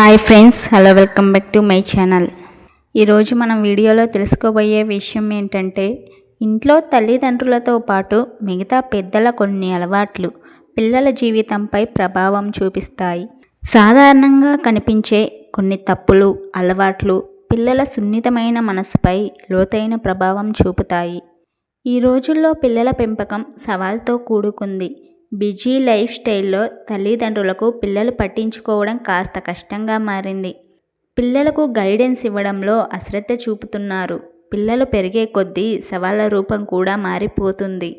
Hi friends hello welcome back to my channel. ఈరోజు మనం వీడియోలో తెలుసుకోబోయే విషయం ఏంటంటే ఇంట్లో తల్లిదండ్రులతో పాటు మిగతా పెద్దల కొన్ని అలవాట్లు పిల్లల జీవితంపై ప్రభావం చూపిస్తాయి. సాధారణంగా కనిపించే కొన్ని తప్పులు అలవాట్లు పిల్లల సున్నితమైన మనసుపై లోతైన ప్రభావం చూపుతాయి. ఈ రోజుల్లో పిల్లల పెంపకం సవాల్తో కూడుకుంది. బిజీ లైఫ్ స్టైల్లో తల్లిదండ్రులకు పిల్లలు పట్టించుకోవడం కాస్త కష్టంగా మారింది. పిల్లలకు గైడెన్స్ ఇవ్వడంలో అశ్రద్ధ చూపుతున్నారు. పిల్లలు పెరిగే కొద్దీ సవాళ్ళ రూపం కూడా మారిపోతుంది.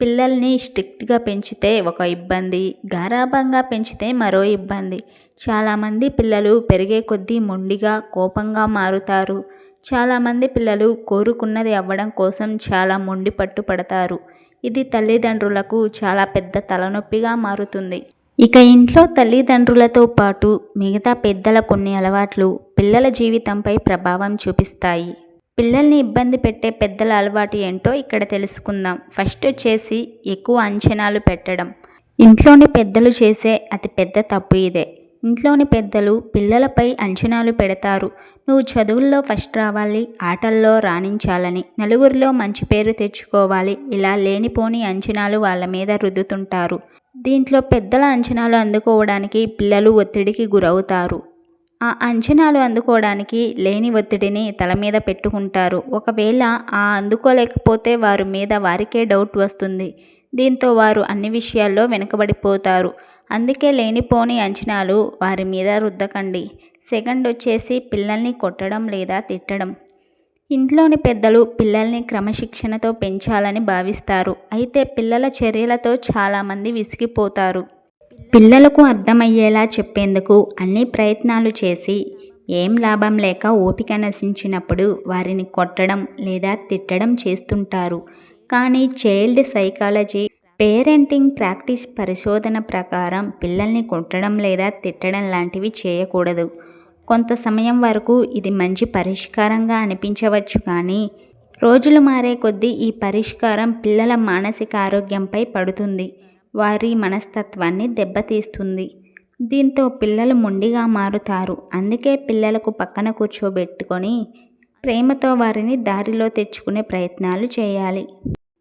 పిల్లల్ని స్ట్రిక్ట్గా పెంచితే ఒక ఇబ్బంది గారాభంగా పెంచితే మరో ఇబ్బంది. చాలామంది పిల్లలు పెరిగే కొద్దీ మొండిగా కోపంగా మారుతారు. చాలామంది పిల్లలు కోరుకున్నది అవ్వడం కోసం చాలా మొండి పట్టుపడతారు ఇది తల్లిదండ్రులకు చాలా పెద్ద తలనొప్పిగా మారుతుంది. ఇక ఇంట్లో తల్లిదండ్రులతో పాటు మిగతా పెద్దల కొన్ని అలవాట్లు పిల్లల జీవితంపై ప్రభావం చూపిస్తాయి. పిల్లల్ని ఇబ్బంది పెట్టే పెద్దల అలవాటు ఏంటో ఇక్కడ తెలుసుకుందాం. ఫస్ట్ వచ్చేసి ఎక్కువ అంచనాలు పెట్టడం. ఇంట్లోని పెద్దలు చేసే అతి పెద్ద తప్పు ఇదే. ఇంట్లోని పెద్దలు పిల్లలపై అంచనాలు పెడతారు. నువ్వు చదువుల్లో ఫస్ట్ రావాలి ఆటల్లో రాణించాలని నలుగురిలో మంచి పేరు తెచ్చుకోవాలి ఇలా లేనిపోని అంచనాలు వాళ్ళ మీద రుద్దుతుంటారు. దీంట్లో పెద్దల అంచనాలు అందుకోవడానికి పిల్లలు ఒత్తిడికి గురవుతారు. ఆ అంచనాలు అందుకోవడానికి లేని ఒత్తిడిని తల మీద పెట్టుకుంటారు. ఒకవేళ ఆ అందుకోలేకపోతే వారి మీద వారికే డౌట్ వస్తుంది. దీంతో వారు అన్ని విషయాల్లో వెనుకబడిపోతారు. అందుకే లేనిపోని అంచనాలు వారి మీద రుద్దకండి. సెకండ్ వచ్చేసి పిల్లల్ని కొట్టడం లేదా తిట్టడం. ఇంట్లోని పెద్దలు పిల్లల్ని క్రమశిక్షణతో పెంచాలని భావిస్తారు. అయితే పిల్లల చర్యలతో చాలామంది విసిగిపోతారు. పిల్లలకు అర్థమయ్యేలా చెప్పేందుకు అన్ని ప్రయత్నాలు చేసి ఏం లాభం లేక ఓపిక నశించినప్పుడు వారిని కొట్టడం లేదా తిట్టడం చేస్తుంటారు. కానీ చైల్డ్ సైకాలజీ పేరెంటింగ్ ప్రాక్టీస్ పరిశోధన ప్రకారం పిల్లల్ని కొట్టడం లేదా తిట్టడం లాంటివి చేయకూడదు. కొంత సమయం వరకు ఇది మంచి పరిష్కారంగా అనిపించవచ్చు కానీ రోజులు మారే కొద్దీ ఈ పరిష్కారం పిల్లల మానసిక ఆరోగ్యంపై పడుతుంది. వారి మనస్తత్వాన్ని దెబ్బతీస్తుంది. దీంతో పిల్లలు మొండిగా మారుతారు. అందుకే పిల్లలకు పక్కన కూర్చోబెట్టుకొని ప్రేమతో వారిని దారిలో తెచ్చుకునే ప్రయత్నాలు చేయాలి.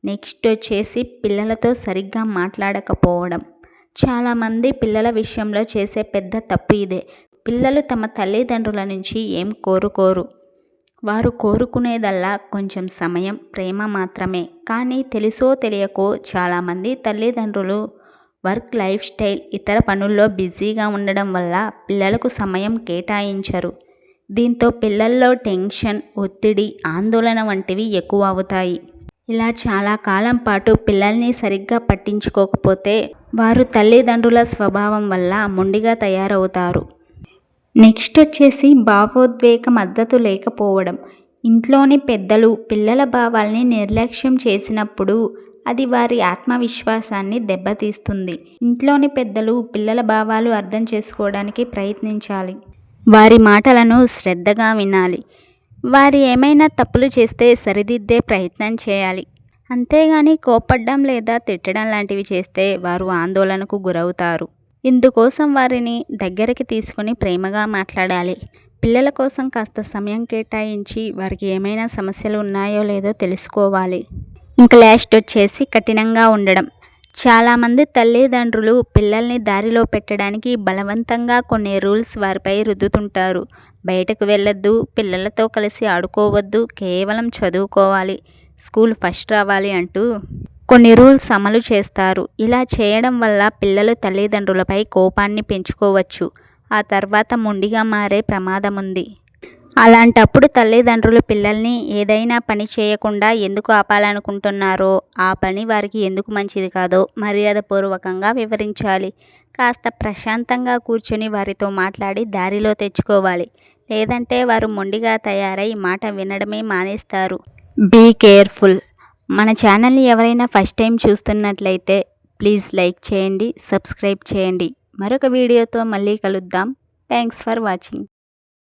నెక్స్ట్ వచ్చేసి పిల్లలతో సరిగ్గా మాట్లాడకపోవడం. చాలామంది పిల్లల విషయంలో చేసే పెద్ద తప్పు ఇదే. పిల్లలు తమ తల్లిదండ్రుల నుంచి ఏం కోరుకోరు. వారు కోరుకునేదల్లా కొంచెం సమయం ప్రేమ మాత్రమే. కానీ తెలుసో తెలియకో చాలామంది తల్లిదండ్రులు వర్క్ లైఫ్ స్టైల్ ఇతర పనుల్లో బిజీగా ఉండడం వల్ల పిల్లలకు సమయం కేటాయించరు. దీంతో పిల్లల్లో టెన్షన్ ఒత్తిడి ఆందోళన వంటివి ఎక్కువ అవుతాయి. ఇలా చాలా కాలం పాటు పిల్లల్ని సరిగ్గా పట్టించుకోకపోతే వారు తల్లిదండ్రుల స్వభావం వల్ల మొండిగా తయారవుతారు. నెక్స్ట్ వచ్చేసి భావోద్వేగ మద్దతు లేకపోవడం. ఇంట్లోని పెద్దలు పిల్లల భావాల్ని నిర్లక్ష్యం చేసినప్పుడు అది వారి ఆత్మవిశ్వాసాన్ని దెబ్బతీస్తుంది. ఇంట్లోని పెద్దలు పిల్లల భావాలు అర్థం చేసుకోవడానికి ప్రయత్నించాలి. వారి మాటలను శ్రద్ధగా వినాలి. వారు ఏమైనా తప్పులు చేస్తే సరిదిద్దే ప్రయత్నం చేయాలి. అంతేగాని కోపడ్డం లేదా తిట్టడం లాంటివి చేస్తే వారు ఆందోళనకు గురవుతారు. ఇందుకోసం వారిని దగ్గరికి తీసుకుని ప్రేమగా మాట్లాడాలి. పిల్లల కోసం కాస్త సమయం కేటాయించి వారికి ఏమైనా సమస్యలు ఉన్నాయో లేదో తెలుసుకోవాలి. ఇంకా లాస్ట్ వచ్చేసి కఠినంగా ఉండడం. చాలామంది తల్లిదండ్రులు పిల్లల్ని దారిలో పెట్టడానికి బలవంతంగా కొన్ని రూల్స్ వారిపై రుద్దుతుంటారు. బయటకు వెళ్ళొద్దు పిల్లలతో కలిసి ఆడుకోవద్దు కేవలం చదువుకోవాలి స్కూల్ ఫస్ట్ రావాలి అంటూ కొన్ని రూల్స్ అమలు చేస్తారు. ఇలా చేయడం వల్ల పిల్లలు తల్లిదండ్రులపై కోపాన్ని పెంచుకోవచ్చు. ఆ తర్వాత మొండిగా మారే ప్రమాదం ఉంది అలాంటప్పుడు తల్లిదండ్రులు పిల్లల్ని ఏదైనా పని చేయకుండా ఎందుకు ఆపాలనుకుంటున్నారో ఆ పని వారికి ఎందుకు మంచిది కాదో మర్యాదపూర్వకంగా వివరించాలి. కాస్త ప్రశాంతంగా కూర్చొని వారితో మాట్లాడి దారిలో తెచ్చుకోవాలి. లేదంటే వారు మొండిగా తయారై మాట వినడమే మానేస్తారు. Be careful. మన ఛానల్ని ఎవరైనా ఫస్ట్ టైం చూస్తున్నట్లయితే ప్లీజ్ లైక్ చేయండి సబ్స్క్రైబ్ చేయండి. మరొక వీడియోతో మళ్ళీ కలుద్దాం. Thanks for watching.